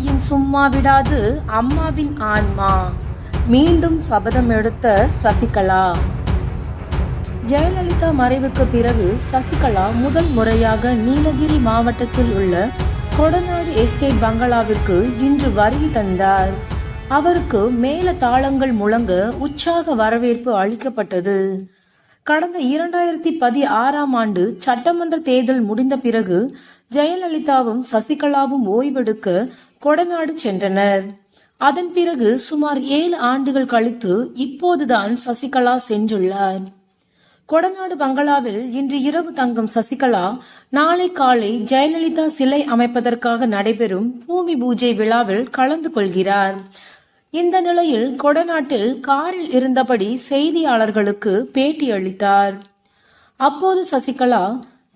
யாரையும் சும்மா விடாது அம்மாவின் ஆன்மா. மீண்டும் சபதம் எடுத்த சசிகலா. ஜெயலலிதா மறைவுக்கு பிறகு சசிகலா முதல் முறையாக நீலகிரி மாவட்டத்தில் உள்ள கொடநாடு எஸ்டேட் பங்களாவிற்கு இன்று வருகை தந்தார். அவருக்கு மேல தாளங்கள் முழங்க உற்சாக வரவேற்பு அளிக்கப்பட்டது. கடந்த இரண்டாயிரத்தி பதி ஆறாம் ஆண்டு சட்டமன்ற தேர்தல் முடிந்த பிறகு ஜெயலலிதாவும் சசிகலாவும் ஓய்வெடுக்க கொடநாடு சென்றனர். அதன் பிறகு சுமார் ஏழு ஆண்டுகள் கழித்து இப்போதுதான் சசிகலா சென்றுள்ளார். கொடநாடு பங்களாவில் இன்று இரவு தங்கும் சசிகலா நாளை காலை ஜெயலலிதா சிலை அமைப்பதற்காக நடைபெறும் பூமி பூஜை விழாவில் கலந்து கொள்கிறார். இந்த நிலையில் கொடநாட்டில் காரில் இருந்தபடி செய்தியாளர்களுக்கு பேட்டி அளித்தார். அப்போது சசிகலா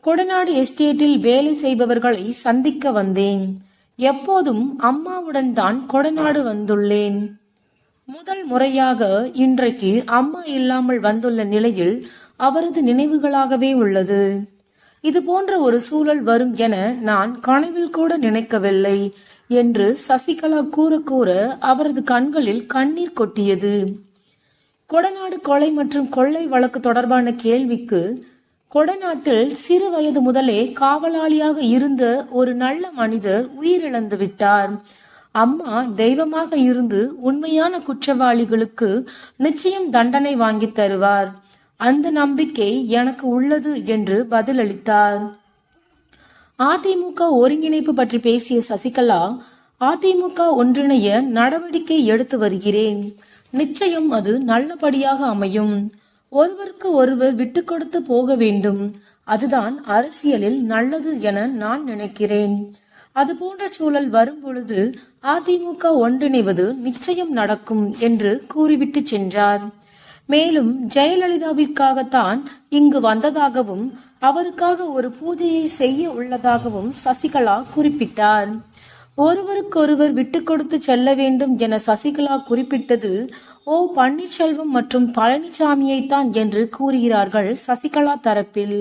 கொடநாடு எஸ்டேட்டில் வேலை செய்பவர்களை சந்திக்க வந்தேன். எப்போதும் அம்மாவுடன் தான் கொடநாடு வந்துள்ளேன். முதல் முறையாக இன்றைக்கு அம்மா இல்லாமல் வந்துள்ள நிலையில் அவரது நினைவுகளாகவே உள்ளது. இது போன்ற ஒரு சூழல் வரும் என நான் கனவில் கூட நினைக்கவில்லை. என்று சசிகலா கூற கூற அவரது கண்களில் கண்ணீர் கொட்டியது. கொடநாடு கொலை மற்றும் கொள்ளை வழக்கு தொடர்பான கேள்விக்கு கொடநாட்டில் சிறு வயது முதலே காவலாளியாக இருந்த ஒரு நல்ல மனிதர் உயிரிழந்து விட்டார். அம்மா தெய்வமாக இருந்து உண்மையான குற்றவாளிகளுக்கு நிச்சயம் தண்டனை வாங்கி தருவார். அந்த நம்பிக்கை எனக்கு உள்ளது என்று பதிலளித்தார். அதிமுக ஒருங்கிணைப்பு பற்றி பேசிய சசிகலா அதிமுக ஒன்றிணைய நடவடிக்கை எடுத்து வருகிறேன். நிச்சயம் அது நல்லபடியாக அமையும். ஒருவருக்கு ஒருவர் விட்டு கொடுத்து போக வேண்டும். அதுதான் அரசியலில் நல்லது என நான் நினைக்கிறேன். அது போன்ற சூழல் வரும் பொழுது அதிமுக ஒன்றிணைவது நிச்சயம் நடக்கும் என்று கூறிவிட்டு சென்றார். மேலும் ஜெயலலிதாவிற்காகத்தான் இங்கு வந்ததாகவும் அவருக்காக ஒரு பூஜையை செய்ய உள்ளதாகவும் சசிகலா குறிப்பிட்டார். ஒருவருக்கொருவர் விட்டு கொடுத்து செல்ல வேண்டும் என சசிகலா குறிப்பிட்டது ஓ பன்னீர்செல்வம் மற்றும் பழனிசாமியைத்தான் என்று கூறுகிறார்கள் சசிகலா தரப்பில்.